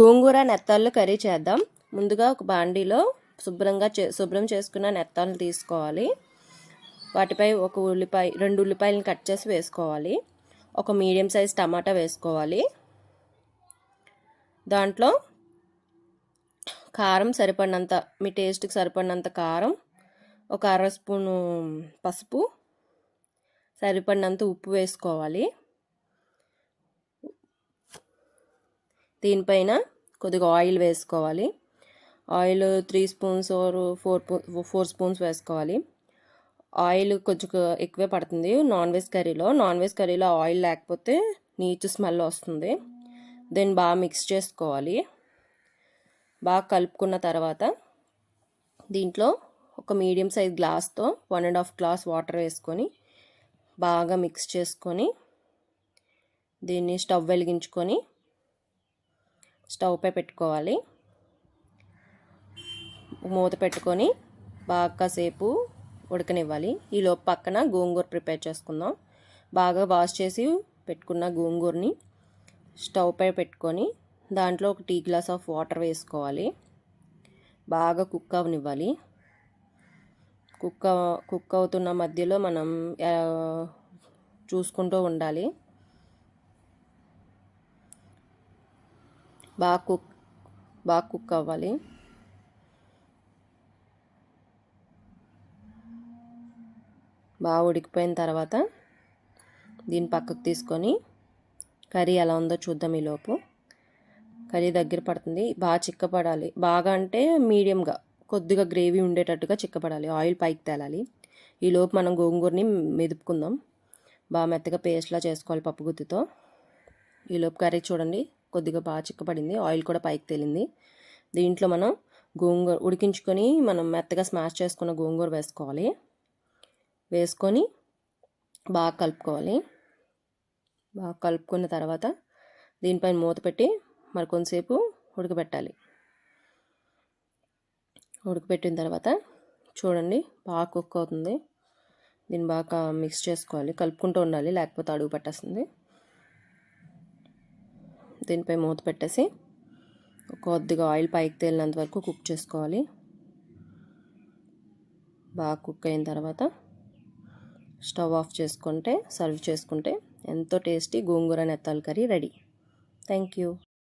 గోంగూర నెత్తాళ్ళు curry చేద్దాం. ముందుగా ఒక బాండీలో శుభ్రంగా చే శుభ్రం చేసుకున్న నెత్తాలను తీసుకోవాలి. వాటిపై ఒక ఉల్లిపాయ రెండు ఉల్లిపాయలను కట్ చేసి వేసుకోవాలి. ఒక మీడియం సైజ్ టమాటా వేసుకోవాలి. దాంట్లో కారం సరిపడినంత మీ టేస్ట్కి సరిపడినంత కారం ఒక అర స్పూను పసుపు సరిపడినంత ఉప్పు వేసుకోవాలి. దీనిపైన కొద్దిగా ఆయిల్ వేసుకోవాలి. Oil three spoons or four four spoons వేసుకోవాలి. ఆయిల్ కొంచెం ఎక్కువే పడుతుంది నాన్ వెజ్ కర్రీలో. నాన్ వెజ్ కర్రీలో ఆయిల్ లేకపోతే నీచు స్మెల్ వస్తుంది. దీన్ని బాగా మిక్స్ చేసుకోవాలి. బాగా కలుపుకున్న తర్వాత దీంట్లో ఒక మీడియం సైజ్ గ్లాస్తో one and half glass water వేసుకొని బాగా మిక్స్ చేసుకొని దీన్ని స్టవ్ వెలిగించుకొని స్టవ్ పై పెట్టుకోవాలి. మూత పెట్టుకొని బాగా కాసేపు ఉడకనివ్వాలి. ఈలోపు పక్కన గోంగూర ప్రిపేర్ చేసుకుందాం. బాగా వాష్ చేసి పెట్టుకున్న గోంగూరని స్టవ్ పై పెట్టుకొని దాంట్లో ఒక టీ గ్లాస్ ఆఫ్ వాటర్ వేసుకోవాలి. బాగా కుక్ అవనివ్వాలి. కుక్ కుక్ అవుతున్న మధ్యలో మనం చూసుకుంటూ ఉండాలి. బాగా కుక్ బాగా కుక్ అవ్వాలి బాగా ఉడికిపోయిన తర్వాత దీన్ని పక్కకు తీసుకొని కర్రీ ఎలా ఉందో చూద్దాం ఈలోపు. కర్రీ దగ్గర పడుతుంది. బాగా చిక్కపడాలి. బాగా అంటే మీడియంగా కొద్దిగా గ్రేవీ ఉండేటట్టుగా చిక్కపడాలి. ఆయిల్ పైకి తేలాలి. ఈలోపు మనం గోంగూరని మెదుపుకుందాం. బాగా మెత్తగా పేస్ట్లా చేసుకోవాలి పప్పుగుత్తితో. ఈలోపు కర్రీ చూడండి. కొద్దిగా బాగా చిక్కపడింది ఆయిల్ కూడా పైకి తేలింది. దీంట్లో మనం గోంగూర ఉడికించుకొని మనం మెత్తగా స్మాష్ చేసుకున్న గోంగూర వేసుకోవాలి. వేసుకొని బాగా కలుపుకోవాలి. బాగా కలుపుకున్న తర్వాత దీనిపైన మూత పెట్టి మరి కొంతసేపు ఉడకబెట్టాలి. ఉడకబెట్టిన తర్వాత చూడండి బాగా కుక్ అవుతుంది. దీన్ని బాగా మిక్స్ చేసుకోవాలి. కలుపుకుంటూ ఉండాలి లేకపోతే అడుగు పట్టేస్తుంది. దీనిపై మూత పెట్టేసి కొద్దిగా ఆయిల్ పైకి తేలినంత వరకు కుక్ చేసుకోవాలి. బాగా కుక్ అయిన తర్వాత స్టవ్ ఆఫ్ చేసుకుంటే సర్వ్ చేసుకుంటే ఎంతో టేస్టీ గోంగూర నెత్తాల కర్రీ రెడీ. Thank you.